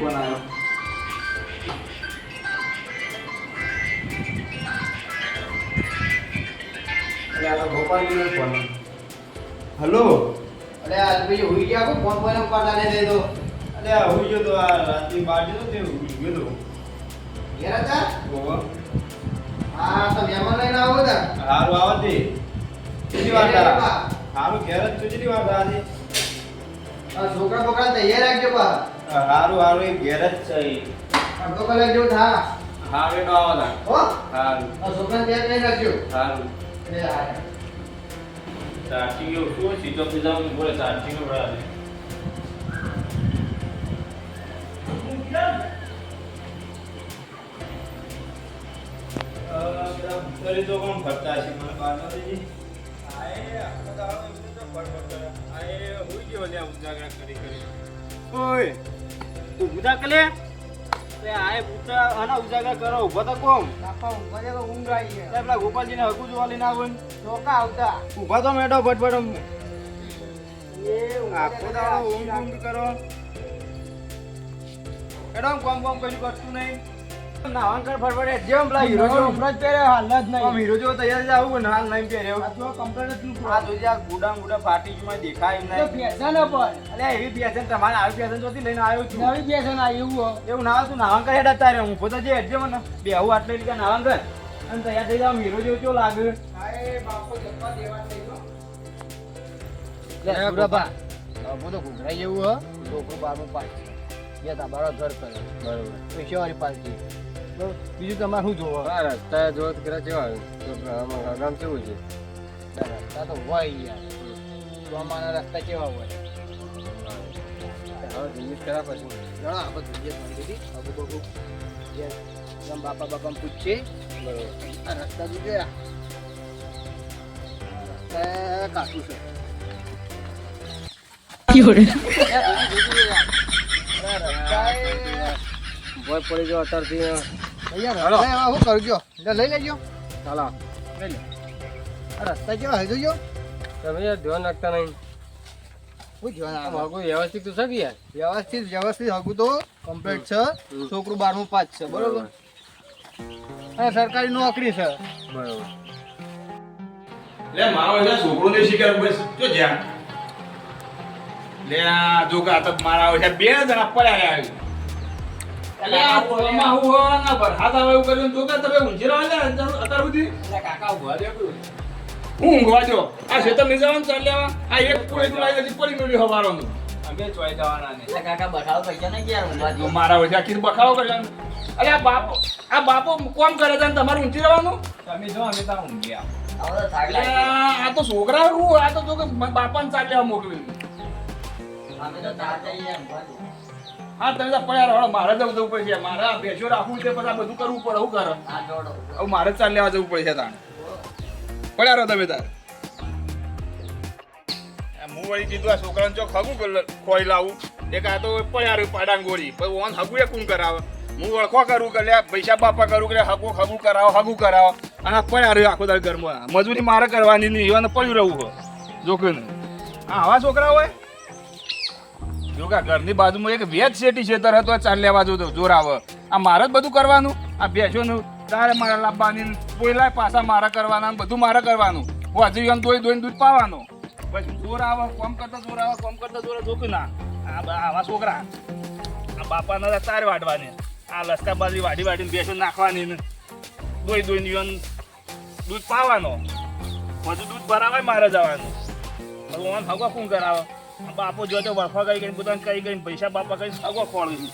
Phone આવ્યો અરે આ તો ગોપાલજીનો ફોન હલો? અરે આ ભાઈ હોઈ ગયા ફોન ફોન ઉપાડતા નહીં દે તો. અરે આ હોઈ ગયો તો આ રાતે બાર જતો તે હોઈ ગયો તો ઘેર હતા? ઓહો. હા તો મહેમાન લઈને આવો તા હારું આવો તે. કેટલી વાર તારા? હારું ઘેર જ કેટલી વાર તારા આ છોકરા બોકરા તૈયાર રાખજો બા. હારું હારું એ ઘેર જ છે. અડધો કલાક જેવું થા હારું એનો આવો ના હો હારું છોકરાને તૈયાર કરી રાખજો હારું એટલે ચાર્જિંગ એવું શું સીધો પીધા બોલે ચાર્જિંગનું બરાબર અ, તો કોણ ફરતા છે મને બહાર નથી જી. આ એ આખો દાડો એમને તો ફરફર કરે. આ એ હુઈ ગયો લ્યા ઉજાગરા કરી કરી. ઓય, તું બુધા કલે? તે આય બુધા આના ઉજાગર કરો, ઊભા તો કોમ. બાપા ઊભા તો ઊંઘ આવી છે પેલા ગોપાલજીને હકુ જોવા લઈને આવું. ચોકા આવતા ઊભા તો મેડો ફટફટ એ આખો દાડો ઊંઘ ઊંઘ કરો એડો કોમ કોમ કઈ કરતું નહીં નાવાન કર ફટફટ જેમ પેલા હીરો જેવો. હમણાં જ હાલ જ આમ હીરો જેવો તૈયાર જ આવું હાલ નહીં પહેર્યો. આ તો કમ્પ્લેટ જ આ જોજે આ ગુડા ગુડા ફાટી માં દેખાય એમ નહીં ફેશન પર અલ્યા એવી પેશન તમારે આવી પેશન જોતી લઈને આવ્યો છું. નવી ફેશન આવી એવું એવું ના તું નાવાન કર હેડા તારે. હું પોતે જે હેડજે મને બે આવું આટલે લીધા અને તૈયાર થઈ જાવ હીરો જેવો કેવો લાગે? હાય બાપો જપ્પા દેવા થઈ ગયો. લે, ગુડાબા. હું તો ઘૂઘરાઈ જેવું હ. છોકરું બારનું પાસ બે તમારો ઘર કરે. બરોબર. પેશેવારી પાર્ટી બીજું તમારે શું જોવો? આ રસ્તા જો તો કેવા ગામ કેવું છે? રસ્તા તો હોય યાર. અમારા રસ્તા કેવા હોય? હવે જીવીશ કરા પછી ઘણા આપણે જોઈએ શાંતિથી અબુ બબુ જે જેમ બાપા બાપા પૂછશે બરોબર. આ રસ્તા જોજે આ. રસ્તા કાચું છે. ભોય પડી ગયો અત્યારથી. અહીંયા હાલો. કરું ગયો શું કરજો એટલે લઈ લેજો. ચાલો. લઈ લે. રસ્તા કેવા હજુ ગયો તમે યાર ધ્યાન રાખતા નહીં. વ્યવસ્થિત તો છે કે યાર? વ્યવસ્થિત વ્યવસ્થિત હગું તો કમ્પ્લીટ છે. છોકરું બારમું પાંચ છે બરોબર? અને સરકારી નોકરી છે. બરોબર. લે મારો એટલે છોકરો ને શિકાર બસ જો જ્યાં. લે આ જો કે આ તો મારા છે બે જણા પડ્યા આવી એટલે આ ફોનમાં હું હો ના પર હાથ આવે એવું કર્યું તો કે તમે ઊંઘી રહો ને અત્યાર સુધી કાકા ઊભા દે હું ઊંઘવા જો આ શેતર લઈ જવાનું ચાલ લેવા આ એક લાવી પડી મળ્યું હવારોનું અમે ચોઈ જવાના ને કાકા બતાવો પૈસા નહીં યાર મારા હોય આખી બખાડો કર્યા અરે આ બાપો આ બાપો કોમ કરે છે તમારે ઊંચી રહેવાનું તમે જો અમે ત્યાં ઊંઘ્યા આ તો છોકરા હું આ તો જો કે બાપાને ચાલ લેવા હા તમે તો પડ્યા રહો મારે જવું જવું પડશે. મારે આ ભેંસો રાખવું છે પછી બધું કરવું પડે શું કરે? હવે મારે જ ચાલ લેવા જવું પડશે તાણ. પડ્યા રહો તમે તાર. હું વળી કીધું આ છોકરાને જો ખગું ખોઈ લાવું. એક આ તો પડ્યા રહ્યું પાડાંગ ગોળી પછી ઓન હગું એ કોણ કરાવે? હું વળખો કરું કે પૈસા બાપા કરું કે હગું હગું કરાવો હગું કરાવો. અને આ પડ્યા રહ્યું આખો દાડ ઘરમાં. મજૂરી મારે કરવાની નહીં અને પડ્યું રહું હોય. જોકે હા આવા છોકરા હોય? જો કે ઘરની બાજુમાં એક વેજ શેટી છેતર હતો ચાલ્યા બાજુ જોરાવ આ મારે જ બધું કરવાનું? આ ભેંસોનું તારે મારે લાવવાની પોયલા પાછા મારે કરવાના બધું મારે કરવાનું. હું હજી એમ દોઈ દોઈને દૂધ પાવાનું. બસ આવે કોમ કરતા જોર આવે કોમ કરતા જોર જોતું ના. આવા છોકરા. આ બાપાના તારે વાડવાની આ લસકા બાજરી વાડી વાડીને ભેંસો નાખવાની ને દોઈ દોઈને યોન દૂધ પાવાનો. બધું દૂધ ભરાવાય મારે જવાનું. ભગવાન હગવા શું કરાવે? બાપો જો તો વરફા ગઈ ગઈ બધા કઈ ગઈ પૈસા બાપા કઈ હગવા ખોળી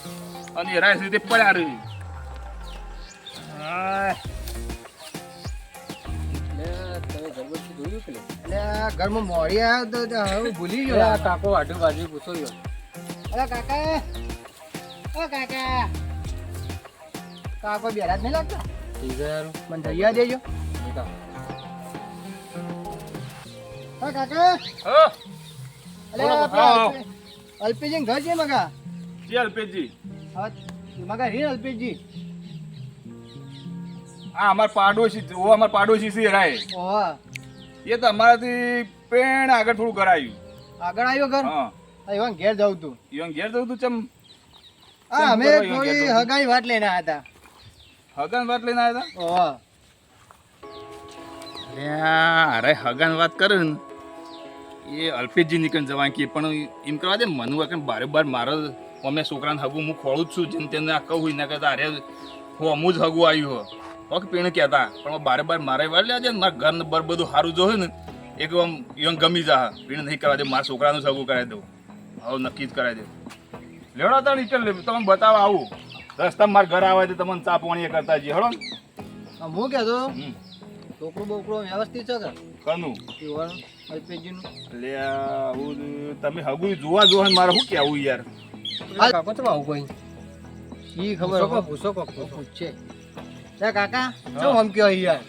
અને એરા રીતે પડ્યા રહી ઘરમાં મોડી આવ્યો તો તો હવે ભૂલી ગયો. કાકો વાઢું બાજુ પૂછો ગયો. અરે કાકા ઓ કાકા. કાકો બેરા જ નહીં લાગતા? ઠીક છે યાર મને દેજો કાકા. અલ્પેજી ઘર છે મગા? ચાલ અલ્પેજી મગા રીન અલ્પેજી આ અમાર પાડોશી ઓ અમાર પાડોશી છે રાય ઓહ એ તો અમારાથી પેણ આગળ થોડું કરાયું. આગળ આવ્યો ઘર? હા. એવા ઘેર જાઉં તું. ઈવન ઘેર જવું તું ચમ? હા અમે થોડી હગાઈ વાત લઈને આવ્યા હગાન વાત લઈને આવ્યા હતા ઓહો. અરે હગાન વાત કરું ને. એ અલ્પેશજી નીકળી જવા કે પણ એમ કરવા દે મનુ કે બારે બાર મારો અમે છોકરાને હગું હું ખોળું જ છું. જેમ તેને આ કહું એના કહેતા અરે હું અમું જ હગું આવ્યું હો હોક પીણ કહેતા. પણ બારે બાર મારે વાર લેવા ને મારા ઘરને બર બધું સારું જોયું ને એક આમ યંગ ગમી જા. પીણ નહીં કરવા દે મારા છોકરાનું જ હગું કરાવી દઉં. હવે નક્કી જ કરાવી દઉં લેવડો તો નીચે લે તમે બતાવો આવું. રસ્તા મારા ઘર આવે તો તમને ચા પાણી કરતા જઈએ. હળો હું કહેતો? છોકરું બોકરું વ્યવસ્થિત છે કે? કનું? પીવાનું અલ્પેશજીનું. એટલે આવું તમે હગું જોવા જોવા ને મારે શું કહેવું યાર? કાકો તો આવું કોઈ ઈ ખબર? કો, પૂછો કો, પૂછો. લે કાકા જો આમ કયો યાર?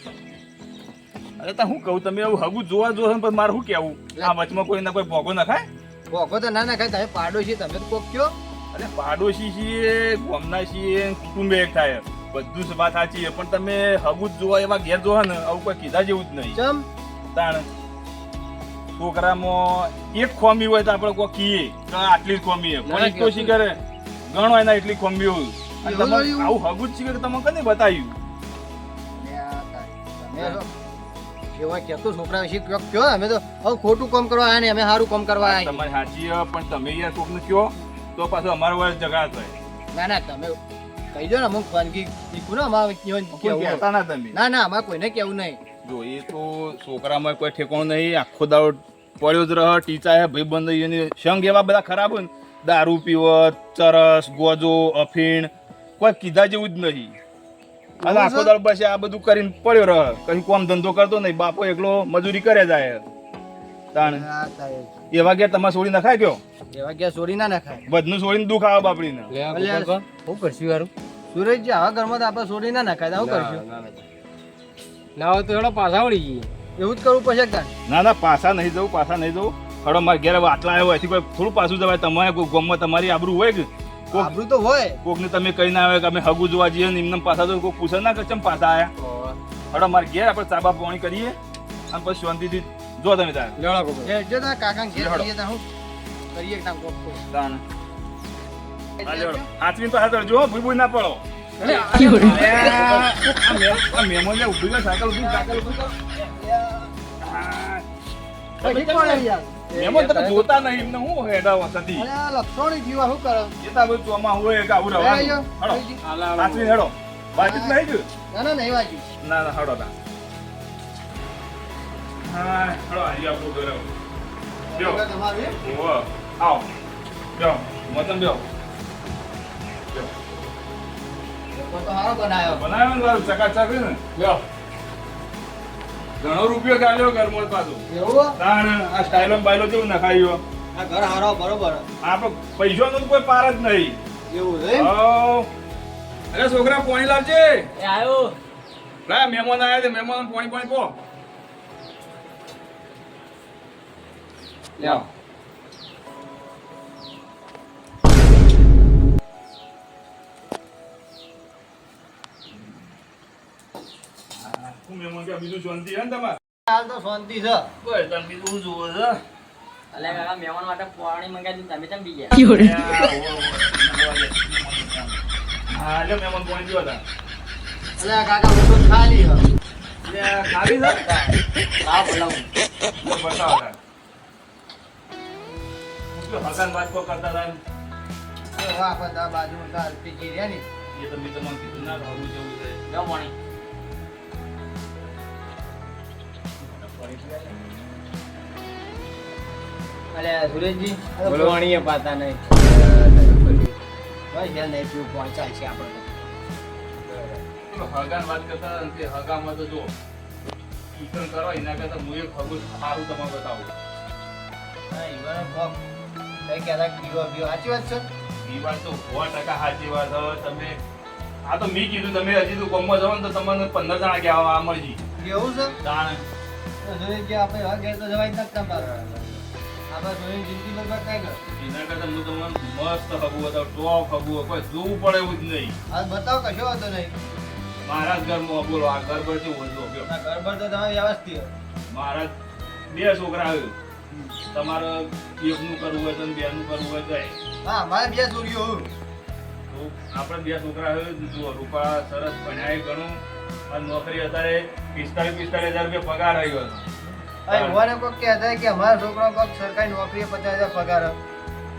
અરે તા હું કહું તમે આવું હગું જોવા જોવા પણ મારે શું કહેવું? આ વચમાં કોઈ ના કોઈ ભોગો નખાય ભોગો તો ના ના ખાય તમે પાડોશી તમે તો કોક કયો. અરે પાડોશી છીએ ગોમના છીએ કુટુંબે એક થાય. બધું જ વાત સાચી છે પણ તમે હગું જ જોવા એવા ઘેર જોવા ને આવું કોઈ કીધા જેવું જ નહીં. ચમ? તાણ છોકરામાં એક ખોમી હોય તો આપણે કોઈ કહીએ કે આટલી જ ખોમી છે. ના, પણ તો શી કરે ગણો એના એટલી ખોમી હોય. અને તમે આવું હગું જ છે કે તમે કને બતાવ્યું? એવા છોકરા વિશે કયો કયો અમે તો હવે ખોટું કામ કરવા આવ્યા ને અમે સારું કામ કરવા આવ્યા તમારી સાચી પણ તમે યાર કોકને કહો તો પાછો અમારા વડે ઝઘડા થાય. ના ના તમે કહી દો ને અમુક વાનગી શીખું ને અમારે ના તમે ના ના અમારે કોઈને કેવું નહીં જો એ તો છોકરામાં કોઈ ઠેકાણું નહીં આખો દાડો પડ્યો જ રહ ટીચા હે ભાઈ બંધ એની સંગ એવા બધા ખરાબ હોય ને દારૂ પીવત ચરસ ગોજો અફીણ કોઈ કીધા જેવું જ નહીં અને આખો દાળ બસ આ બધું કરીને પડ્યો રહ કઈ કોમ ધંધો કરતો નહીં બાપો એકલો મજૂરી કરે જાય તાણ. એવા ગયા તમારે છોડી નખાય કયો? એવા ગયા સોરી ના નખાય. બધનું છોડીને દુખ આવે બાપડીને. શું કરશું? યાર? સુરજજી આવા ઘરમાં તો આપણે સોરી ના નખાય તો કરશું? ના હોય તો હેડો પાછા વળી જઈએ. એવું જ કરવું પડશે કાન ના ના પાછા નહીં જવું પાછા નહીં જવું. હડો મારે ઘેર આટલા આવ્યો એથી કોઈ થોડું પાછું જવાય. તમારે કોઈ ગમમાં તમારી આબરૂ હોય કે? કોક આબરું તો હોય. કોકને તમે કહી ના આવે કે અમે હગુ જોવા જઈએ ને એમને પાછા તો કોઈ પૂછે ના કે ચમ પાછા આયા? હડો મારે ઘેર આપણે ચાબા પાણી કરીએ અને પછી શાંતિથી જો તમે તાર. લેવડા કોકો એ જો તા કાકા ઘેર જઈએ તા હું કરીએ કામ કોકો કોક. તાણ. હા લેવડો. હાથવીને પાછા તરજો હો, ભૂઈ ભૂઈ ના પડો. અરે, આ મે- આ મહેમાન લે, ઊભી કર, સાયકલ ઊભી, સાયકલ ઊભી કર. મહેમાન તમે જોતા નહીં એમને હું હેડા વસતી લક્ષણો જીવા શું કરે? જેતા તો બધું ચોમાં હોય કે આવું રહેવાનું હડો. જ નહીં ગયું ના ના નહીં વાંચ્યું ના ના હડો ના. ઘણો રૂપિયો ગાલ્યો ઘર મોર પાછું આ સ્ટાઇલો બાયલો કેવું નખાયો આ ઘર હારો બરોબર આપણે પૈસાનો નું કોઈ પાર જ નહીં એવું છે અરે છોકરા પાણી લાવજે આવ્યો મહેમાન આવ્યા છે મહેમાન પાણી પાણી પો લ્યો હું મહેમાન કે બીજું શાંતિ હે ને તમારે હાલ તો શાંતિ છે બસ તમે બીજું જુઓ છો અલે કાકા મહેમાન માટે પાણી મંગાવી તમે ચમ પી ગયા હા લે મહેમાન પાણી પીવા તા એટલે આ કાકા મોટો ખાલી લે ખાલી બોલાવું બતાવો તાર જો હગાન વાત કો કરતા હતા ને, અરે વાહ બાજુ તાર પીજી રહ્યા ને. એ તમે તમને કીધું ના ખાવું જેવું છે અરે સુરેશજી. બોલો. પાણીએ પાતા નહીં. ભાઈ ધ્યાન નહીં પીવું પાણી ચાલશે આપણે હગાન વાત કરતા હતા તે હગામાં તો જો કરો એના કરતા હું એક હગું સારું તમને બતાવું. હા ઈવાનો કઈ કહેતા પીવો પીવો. સાચી વાત છે? એ તો સો ટકા સાચી વાત. હવે તમે આ તો મેં કીધું તમે હજી તો જાઓ ને તો તમને પંદર જણા કહેવા આ મળજી એવું છે? જાણે તો સુરેશજી આપણે હવે ઘેર તો જવાય જ નથી તમારે આપણે સુરેશ જિંદગી બરબાદ નહીં કરો. એના કરતા હું તમને મસ્ત હગું બતાવું ટોપ હગું કોઈ જોવું પડે એવું જ નહીં. હાલ બતાવો કશો વાંધો નહીં. મારા ઘરમાં બોલો આ ઘર પર કેવું ગયો. ના ઘર ભર તો તમે વ્યવસ્થિત મારા બે છોકરા આવ્યું. તમારે એકનું કરવું હોય તો ને બેનું કરવું હોય તો હા મારે બે છોરીઓ તો આપણે બે છોકરા જુઓ રૂપા સરસ ભણ્યા ઘણું અને નોકરી અત્યારે પિસ્તાલીસ પિસ્તાલીસ હજાર રૂપિયા પગાર આવ્યો હતો. મને કોઈક કહેતા કે અમારા છોકરા કોઈક સરકારી નોકરીએ પચાસ હજાર પગાર.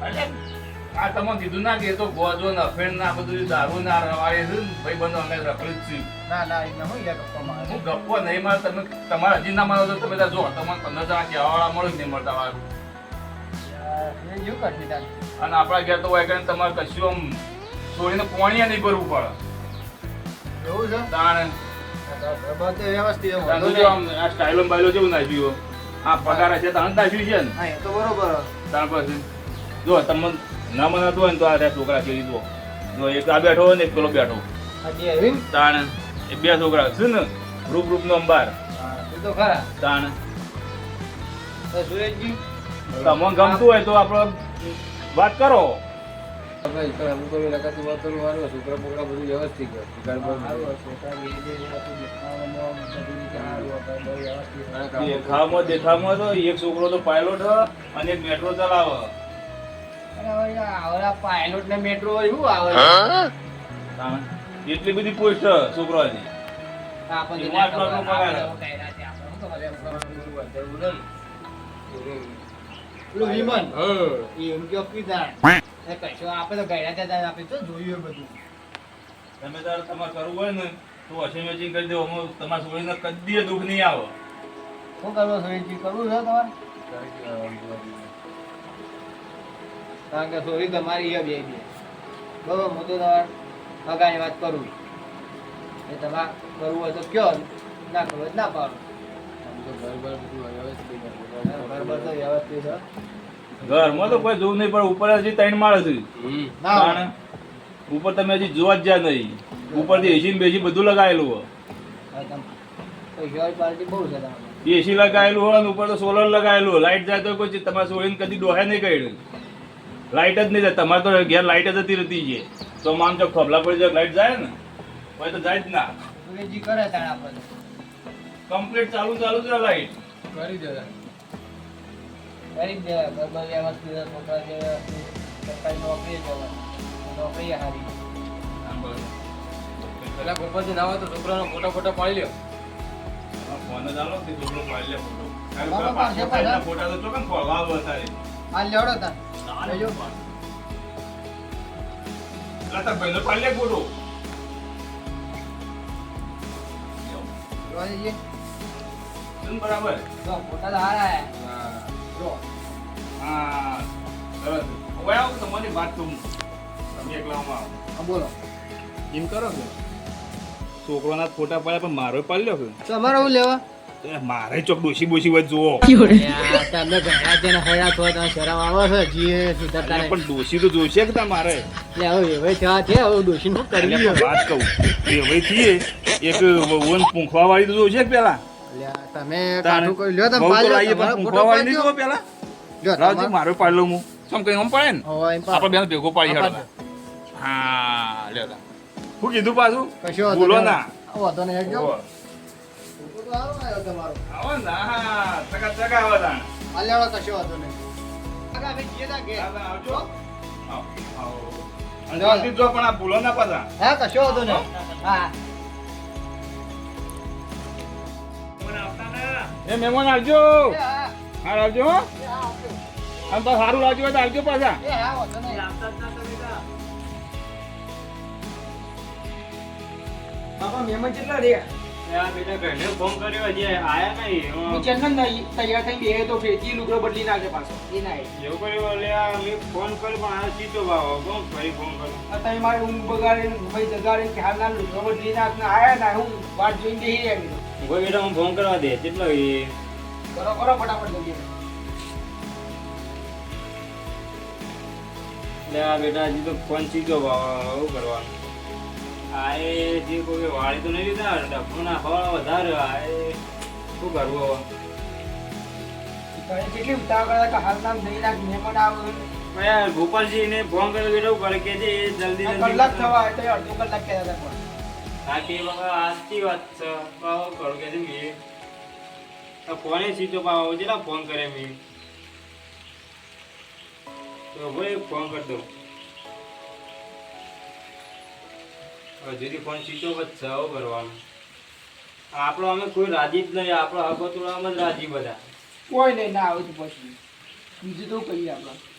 એટલે આ તમે કીધું ના કે તો ગોજો ને અફેણ ના બધું દારૂ ના રવાડે છે ભાઈ બંધો અમે રખડ્યું જ છીએ. ના ના એ હું યાર ગપ્પો મારે હું ગપ્પો નહીં મારે તમે તમારા હજી ના મારો તો તમે ત્યાં જો તમને પંદર જણા કહેવાવાળા મળે જ નહીં મળતા વાળું? અને આપણા ઘેર તો હોય તમારે કશું આમ છોડીને પોણીએ નહીં ભરવું પડે. એવું છે? તાણ. વ્યવસ્થિત છે, આ સ્ટાઇલો બાઇલો જેવું નાખ્યું આ પગાર છે તાણ નાખ્યું છે ને? તો બરોબર. તાણ પછી. જો તમને ના મને તો તો આ છોકરા છે દો જો એક આ બેઠો ને એક પેલો બેઠો. તાણ. એ બે છોકરા છે ને રૂપ રૂપ નો અંબાર. તો ખરા. તાણ. સુરેશજી? તમને ગમતું હોય તો આપણે વાત કરો. દેખામાં તો એક છોકરો તો પાયલોટ અને એક મેટ્રો ચલાવે. પાયલોટ ને મેટ્રો શું આવે? એટલી બધી પોસ્ટ બધું તમે તારે તમારે કરવું હોય ને તો વોશિંગ મશીન કરી દો તમારા છોકરીને કદી દુઃખ નહીં આવે. શું કરવું સુરેશજી કરવું છે તમારે? કારણ કે સોરી તમારી છે બે બે બરોબર હું તો તમારે પગારની વાત કરું એ તમારે કરવું હોય તો કયો ના કરવું હોય ના પાડો. તો ઘરમાં તો કોઈ જોવું નહીં પણ ઉપર હજી ત્રણ માળ છે. ના. ઉપર તમે હજી જોવા જ જ્યાં નહીં. ઉપરથી એસી ને બેસી બધું લગાવેલું હોય. એસી લગાવેલું હોય ને ઉપર તો સોલર લગાવેલું હોય. લાઈટ જાય તો કોઈ તમારે સોળીને કદી ડોહે નહીં કર્યું લાઈટ જ નહીં જાય. તમારે તો ઘેર લાઈટ જ હતી રહેતી છે. તો માન જો ખબલા પડી જાય લાઈટ જાય ને હોય તો જાય જ ના. અંગ્રેજી કરે તાણ આપણે કમ્પ્લીટ ચાલુ ચાલુ જ રહે લાઈટ. કરી દે કરી દે બરાબર વ્યવસ્થિત છે, છોકરા જે સરકારી નોકરી જવા નોકરી હારી. પેલા ગોપાલજી ના હોય તો છોકરાનો ફોટો ફોટો પાડી લ્યો. ફોન જ આલો કે છોકરો પાડી લે ફોટો. ફોટા તો ચોકન ખોલવા આવે. હાલ લેવડો તાણ લેજો. લતાભાઈનો પાડી લે ગોડો. જઈએ છે બરાબર. જો ફોટા તો હારા હે. જો. હા. સરસ. હવે આવ તમારી વાત તું તમે એકલામાં આવો. હા, બોલો. એમ કરો કે છોકરાના ફોટા પાડ્યા પણ મારો પાડી લ્યો કે. તમારો હું લેવા? તો મારે ચોક ડોસી બોસી વચ જુઓ. યાર, તમે ઘણા જણ હૈયા છો તમે શરમ આવે છે? જીએ સુધરતા પણ ડોસી તો જોશે કે તમારે? એટલે હવે એવાય થયા છે હવે ડોશી નું એટલે વાત કહું. એ હવે થઈએ એક વન પૂંખવા વાળી તો જોશે કે પેલા? તમે કાઠું કોઈ લ્યો તમે પૂંખવા વાળી નહીં. પેલા? રાવજી મારો પાડલો હું. સમ કઈ આમ પડે ને. આપણે બેન ભેગો પાડી હા, હેડો. હા લ્યો. શું કીધું પાછું? કશો વાંધો ના. વાંધો નહીં, સારો આવ્યો તમારો. આવો ને હા ચકા ચકા આવો તાણ. હાલ કશો વાંધો નહીં. કાકા, અમે જઈએ તા ઘેર. આવજો આવો, આવો. અને જો પણ આ ભૂલો ના પાછા હા કશો વાંધો નહીં હા એ મહેમાન આવજો હા, હા આવજો હો એ હા, આવજો. આમ તો સારું લાવજો હોય તો આવજો પાછા એ હા, વાંધો બાપા, મહેમાન કેટલા રહ્યા? તૈયાર થઈ બેહે તો ફેંચી લુગડો બદલી નાખે પાછો. એ ના આવે. આ તમે મારી ઊંઘ બગાડીને, ભાઈ જગાડીને કે હાલ ના લુગડો બદલી નાખ ને આયા ના, હું વાટ જોઈને બેહી હું ફોન કરવા દે કેટલો કરો, કરો, ફટાફટ જલ્દી. બેટા હજી તો ફોન ચીજો શું કરવાનું આ એ જે કોઈ વાળી તો નહીં લીધા ડબ્બો નાખવા વધારે આ શું કરવું હવે કેટલી ઉતાવળ કરે કે હાલ નામ જઈ નાખ, મહેમાન આવે. યાર ગોપાલજીને ફોન કર્યો કે એવું કરે કે જે જલ્દી જલ્દી કલાક થવા તો અડધો કલાક કહેતા હતા પણ. તે આજથી વાત છે પાવો કરો કે છે મેં તો ફોને સીધો પાવો જેટલા ફોન કરે મેં તો ભાઈ ફોન કરી દઉં હજુરી ફોન સીધો જ છે આપણો અમે કોઈ રાજી જ નહીં, આપણો હકો તોડવામાં જ રાજી બધા. કોઈ નહીં, ના આવું પછી. બીજું તો કહીએ આપણે.